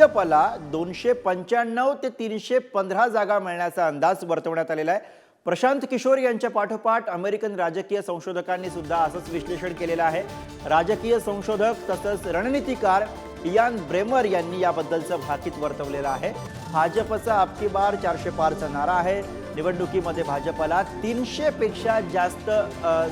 भाजपला दोनशे पंच्याण्णव ते तीनशे पंधरा जागा मिळण्याचा अंदाज वर्तवण्यात आलेला आहे. प्रशांत किशोर यांच्या पाठोपाठ अमेरिकन राजकीय संशोधकांनी सुद्धा असंच विश्लेषण केलेलं आहे. राजकीय संशोधक तसंच रणनीतिकार इयान ब्रेमर यांनी याबद्दलचं भाकीत वर्तवलेलं आहे. भाजपचा आपकी बार चारशे पारचा नारा आहे. निवडणुकीमध्ये भाजपला तीनशेपेक्षा जास्त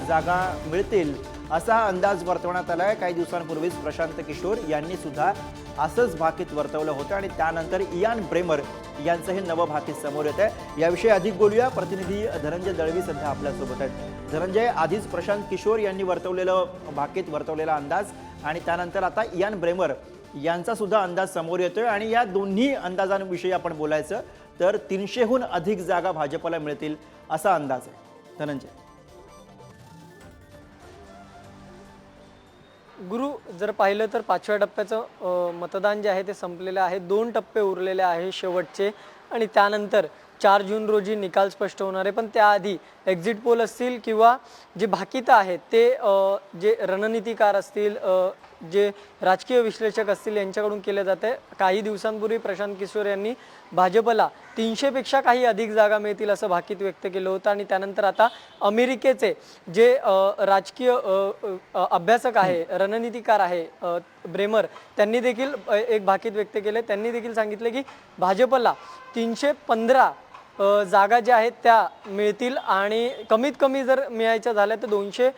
जागा मिळतील असा हा अंदाज वर्तवण्यात आला आहे काही दिवसांपूर्वीच प्रशांत किशोर यांनी सुद्धा असंच भाकीत वर्तवलं होतं आणि त्यानंतर इयान ब्रेमर यांचं हे नवं भाकीत समोर येत आहे याविषयी अधिक बोलूया. प्रतिनिधी धनंजय दळवी सध्या आपल्यासोबत आहेत. धनंजय आधीच प्रशांत किशोर यांनी वर्तवलेलं भाकीत वर्तवलेला अंदाज आणि त्यानंतर आता इयान ब्रेमर यांचा सुद्धा अंदाज समोर येतोय आणि या दोन्ही अंदाजांविषयी आपण बोलायचं तर तीनशेहून अधिक जागा भाजपला मिळतील असा अंदाज आहे. धनंजय. गुरु जर पाहिलं तर पाचव्या टप्प्याचं मतदान जे आहे ते संपलेलं आहे. दोन टप्पे उरलेले आहे शेवटचे आणि त्यानंतर चार जून रोजी निकाल स्पष्ट होणार आहे. पण त्याआधी एक्झिट पोल असतील किंवा जे भाकीतं आहेत ते जे रणनीतिकार असतील जे राजकीय विश्लेषक असतील यांच्याकडून केले जाते काही दिवसांपूर्वी प्रशांत किशोर यांनी भाजपला तीनशेपेक्षा काही अधिक जागा मिळतील असं भाकीत व्यक्त केलं होतं. आणि त्यानंतर आता अमेरिकेचे जे राजकीय अभ्यासक आहे रणनीतिकार आहे ब्रेमर त्यांनी देखील एक भाकीत व्यक्त केले. त्यांनी देखील सांगितले की भाजपला तीनशे पंधरा जागा ज्या आहेत त्या मिळतील. आणि कमीत कमी जर मिळायच्या झाल्या तर दोनशे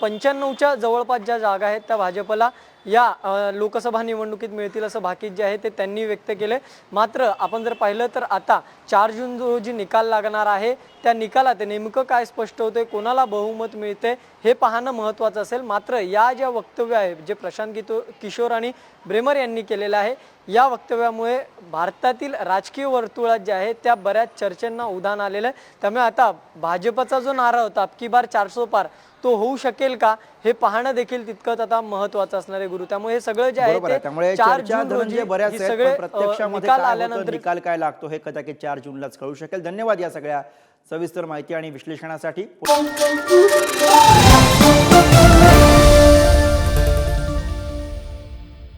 पंच्याण्णवच्या जवळपास ज्या जागा आहेत त्या भाजपला या लोकसभा निवडणुकीत मिळतील असं भाकीत जे आहे ते त्यांनी व्यक्त केले मात्र आपण जर पाहिलं तर आता चार जून रोजी निकाल लागणार आहे त्या निकालात नेमकं काय स्पष्ट होतंय कोणाला बहुमत मिळते हे पाहणं महत्त्वाचं असेल. मात्र या ज्या वक्तव्य आहे जे प्रशांत कितो किशोर आणि ब्रेमर यांनी केलेलं आहे या वक्तव्यामुळे भारतातील राजकीय वर्तुळात जे आहे त्या बऱ्याच चर्चेंना उधाण आलेलं आहे. त्यामुळे आता भाजपचा जो नारा होता अबकी बार चारसो पार तो होऊ शकेल का? हे पाहणं देखील तितकंच आता महत्वाचं असणार आहे. गुरु. त्यामुळे हे सगळं जे बरोबर आहे. त्यामुळे चार चर्चा जून रोजी धनंजय बऱ्याच हे आहेत, सगळे अ, प्रत्यक्षामध्ये निकाल काय होतं, आल्यानंतर निकाल काय लागतो हे कदाचित चार जूनलाच कळू शकेल. धन्यवाद या सगळ्या सविस्तर माहिती आणि विश्लेषणासाठी.